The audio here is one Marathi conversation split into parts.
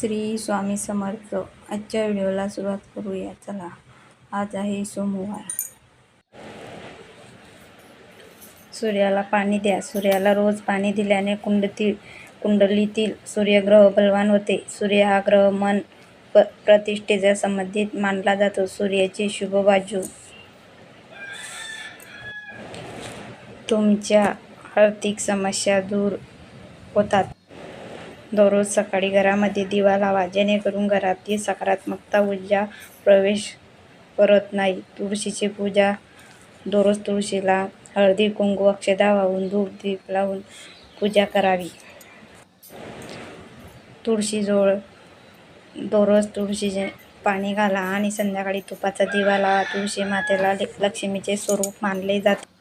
श्री स्वामी समर्थ. आजच्या व्हिडिओला सुरुवात करूया. चला आज आहे सोमवार. सूर्याला पाणी द्या. सूर्याला रोज पाणी दिल्याने कुंडतील कुंडलीतील सूर्यग्रह बलवान होते. सूर्य हा ग्रह मन प प्रतिष्ठेच्या संबंधित मानला जातो. सूर्याची शुभ बाजू. तुमच्या आर्थिक समस्या दूर होतात. दररोज सकाळी घरामध्ये दिवा लावा जेणेकरून घरातील सकारात्मकता ऊर्जा प्रवेश करत नाही. तुळशीची पूजा दररोज तुळशीला हळदी कुंकू अक्षदा वाहून धूप दीप लावून पूजा करावी. तुळशीजवळ दररोज तुळशीचे पाणी घाला आणि संध्याकाळी तुपाचा दिवा लावा. तुळशी मातेला लक्ष्मीचे स्वरूप मानले जाते.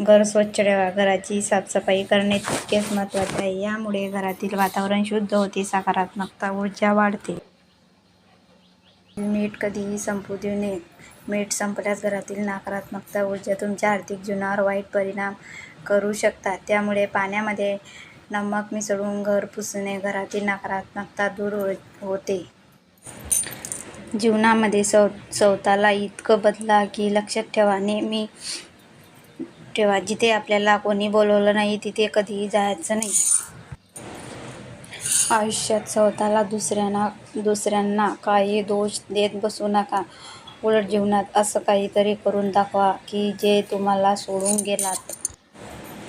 घर स्वच्छ ठेवा. घराची साफसफाई करणे तितकेच महत्त्वाचे आहे. यामुळे घरातील वातावरण शुद्ध होते सकारात्मकता ऊर्जा वाढते. मीठ कधीही संपू देऊ नये. मीठ संपल्यास घरातील नकारात्मकता ऊर्जा तुमच्या आर्थिक जीवनावर वाईट परिणाम करू शकतात. त्यामुळे पाण्यामध्ये नमक मिसळून घर पुसणे घरातील नकारात्मकता दूर हो-, होते. जीवनामध्ये सव स्वतःला इतकं बदला की लक्षात ठेवा. नेहमी ठेवा जिथे आपल्याला कोणी बोलवलं नाही तिथे कधीही जायचं नाही. आयुष्यात स्वतःला दुसऱ्यांना दुसऱ्यांना काही दोष देत बसू नका. उलट जीवनात असं काहीतरी करून दाखवा की जे तुम्हाला सोडून गेलात.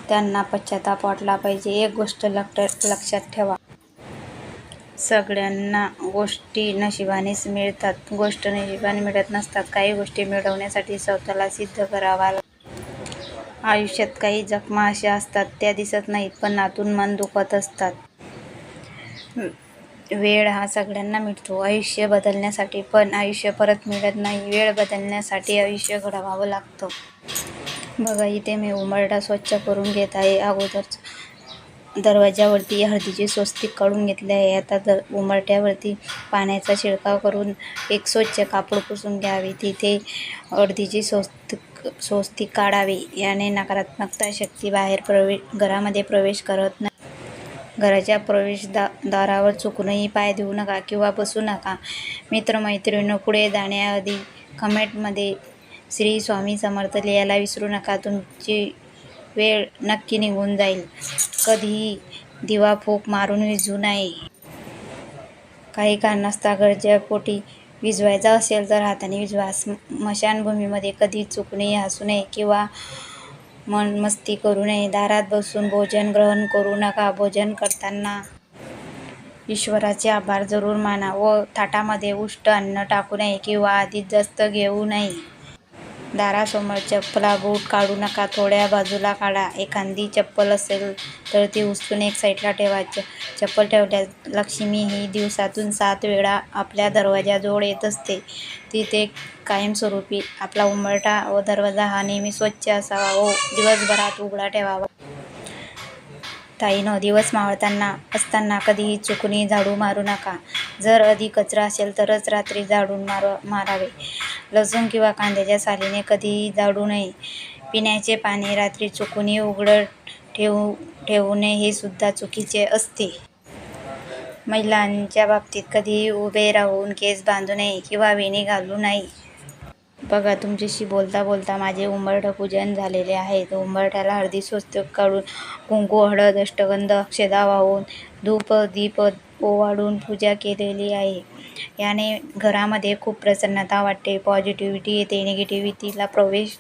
त्यांना पश्चाताप वाटला पाहिजे. एक गोष्ट लक्षात ठेवा. सगळ्यांना गोष्टी नशिबानेच मिळतात. गोष्ट नशिबाने मिळत नसतात. काही गोष्टी मिळवण्यासाठी स्वतःला सिद्ध करावा आयुष्यात काही जखमा अशा असतात त्या दिसत नाहीत पण आतून मन दुखत असतात. वेळ हा सगळ्यांना मिळतो. आयुष्य बदलण्यासाठी पण आयुष्य परत मिळत नाही. वेळ बदलण्यासाठी आयुष्य घडवावं लागतं. बघा इथे मी उमरडा स्वच्छ करून घेत आहे. अगोदर दरवाजावरती हळदीची स्वस्तिक काढून घेतले आहे. आता दर उमरट्यावरती पाण्याचा शिडकाव करून एक स्वच्छ कापड पुसून घ्यावी. तिथे हळदीची स्वस्तिक स्वस्तिक काढावे याने नकारात्मकता शक्ती बाहेर प्रवे घरामध्ये प्रवेश करत नाही. घराच्या प्रवेशदा दारावर चुकूनही पाय देऊ नका किंवा बसू नका. मित्रमैत्रिणी पुढे जाण्याआधी कमेंटमध्ये श्री स्वामी समर्थ लिहायला विसरू नका. तुमची वेळ नक्की निघून जाईल. कधीही दिवा फूक मारून विझू नये. काही कारणास्तव गरजेपोटी विझवायचा असेल तर हाताने विझवा स्मशानभूमीमध्ये कधी चुकणे हसू नये किंवा मन मस्ती करू नये. दारात बसून भोजन ग्रहण करू नका. भोजन करताना ईश्वराचे आभार जरूर माना व ताटामध्ये उष्ट अन्न टाकू नये किंवा आधीच जास्त घेऊ नये. दारासमोर चप्पला बूट काढू नका थोड्या बाजूला काढा. एखादी चप्पल असेल तर ती उचलून एक साईडला ठेवा चप्पल ठेवल्यास लक्ष्मी ही दिवसातून सात वेळा आपल्या दरवाजाजवळ येत असते. तिथे कायमस्वरूपी आपला उंबरठा व दरवाजा हा नेहमी स्वच्छ असावा व दिवसभरात उघडा ठेवावा. ताईनो दिवस मावळताना असताना कधीही चुकूनही झाडू मारू नका. जर अधिक कचरा असेल तरच रात्री झाडून मार मारावे. लसूण किंवा कांद्याच्या सालीने कधीही झाडू नये. पिण्याचे पाणी रात्री चुकूनही उघडं ठेवू ठेवू नये हे सुद्धा चुकीचे असते. महिलांच्या बाबतीत कधीही उभे राहून केस बांधू नये किंवा वेणी घालू नये. बघा तुमच्याशी बोलता बोलता माझे उंबरठं पूजन झालेले आहे. उंबरठ्याला हळदी स्वस्त काढून कुंकू हळद अष्टगंध अक्षदा वाहून धूप दीप ओवाळून पूजा केलेली आहे. याने घरामध्ये खूप प्रसन्नता वाटते. पॉझिटिव्हिटी येते निगेटिव्हिटीला प्रवेश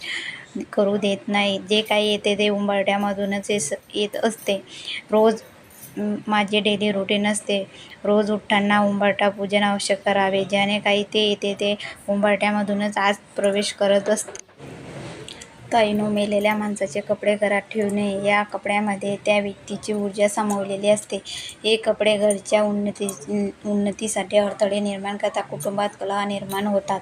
करू देत नाही. जे काही येते ते उंबरठ्यामधूनच येत असते. रोज माझे डेली रुटीन असते. रोज उठताना उंबरठा पूजन आवश्यक करावे. ज्याने काही ते येते ते उंबरठ्यामधूनच आज प्रवेश करत असते. तैनो मेलेल्या माणसाचे कपडे घरात ठेवू नये या कपड्यामध्ये त्या व्यक्तीची ऊर्जा सामावलेली असते. हे कपडे घरच्या उन्नती उन्नतीसाठी अडथळे निर्माण करतात. कुटुंबात कलह निर्माण होतात.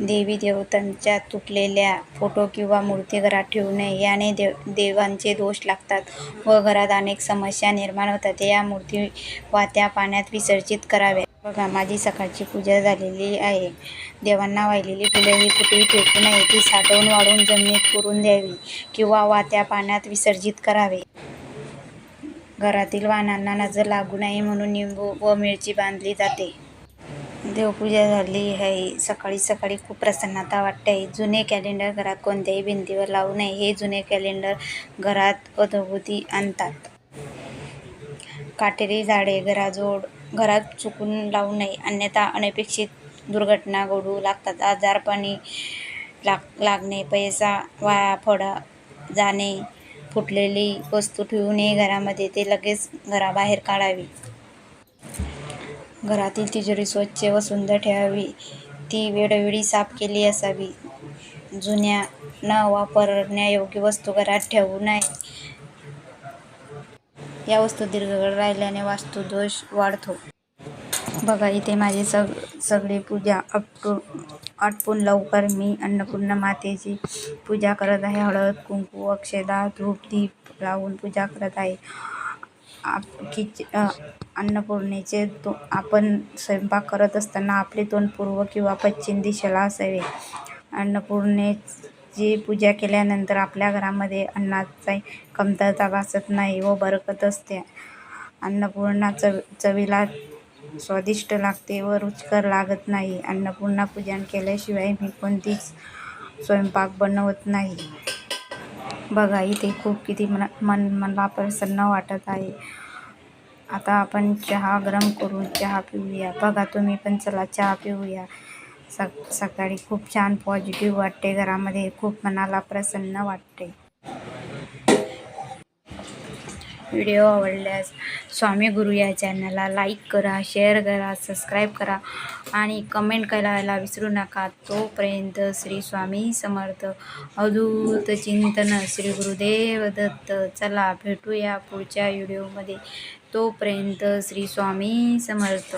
देवी देवतांच्या तुटलेल्या फोटो किंवा मूर्ती घरात ठेवू नये. याने देव देवांचे दोष लागतात व घरात अनेक समस्या निर्माण होतात. या मूर्ती वाहत्या पाण्यात विसर्जित कराव्या बघा माझी सकाळची पूजा झालेली आहे. देवांना वाहिलेली फुले ही कुठेही फेकू नये. ती साठवून वाढून जमिनीत पुरून द्यावी किंवा वाहत्या पाण्यात विसर्जित करावे. घरातील वाहनांना नजर लागू नये म्हणून निंबू व मिरची बांधली जाते. देवपूजा झाली आहे. सकाळी सकाळी खूप प्रसन्नता वाटते. आहे जुने कॅलेंडर घरात कोणत्याही भिंतीवर लावू नये. हे जुने कॅलेंडर घरात अधोगती आणतात. काटेरी झाडे घराजोड घरात चुकून लावू नये. अन्यथा अनपेक्षित दुर्घटना घडू लागतात. आजारपणी लाग लागणे पैसा वाया फडा जाणे फुटलेली वस्तू ठेवू नये. घरामध्ये ते लगेच घराबाहेर काढावी. घरातील तिजोरी स्वच्छ व सुंदर ठेवावी. ती वेळोवेळी साफ केली असावी. जुन्या न वापरण्यायोग्य वस्तू घरात ठेवू नये. या वस्तू दीर्घकाळ राहिल्याने वास्तुदोष वाढतो. बघा इथे माझी सग सगळी पूजा अपटू आटपून लवकर मी अन्नपूर्णा मातेची पूजा करत आहे. हळद कुंकू अक्षदा धूप दीप लावून पूजा करत आहे. आप किच अन्नपूर्णेचे तो आपण स्वयंपाक करत असताना आपले तोंड पूर्व किंवा पश्चिम दिशेला असावे. अन्नपूर्णेची पूजा केल्यानंतर आपल्या घरामध्ये अन्नाची कमतरता भासत नाही व बरकत असते. अन्नपूर्णा चव चवीला स्वादिष्ट लागते व रुचकर लागत नाही. अन्नपूर्णा पूजन केल्याशिवाय मी कोणतीच स्वयंपाक बनवत नाही. बघा इथे खूप किती मन मन मला प्रसन्न वाटत आहे. आता आपण चहा गरम करून चहा पिऊया. बघा तुम्ही पण चला चहा पिऊया. सक सकाळी खूप छान पॉझिटिव्ह वाटते. घरामध्ये खूप मनाला प्रसन्न वाटते. व्हिडिओ आवडल्यास स्वामी गुरु या चॅनलला लाईक करा शेअर करा सबस्क्राईब करा आणि कमेंट करायला विसरू नका. तोपर्यंत श्री स्वामी समर्थ. अवधूत चिंतन श्री गुरुदेव दत्त. चला भेटूया पुढच्या व्हिडिओमध्ये. तोपर्यंत श्री स्वामी समर्थ.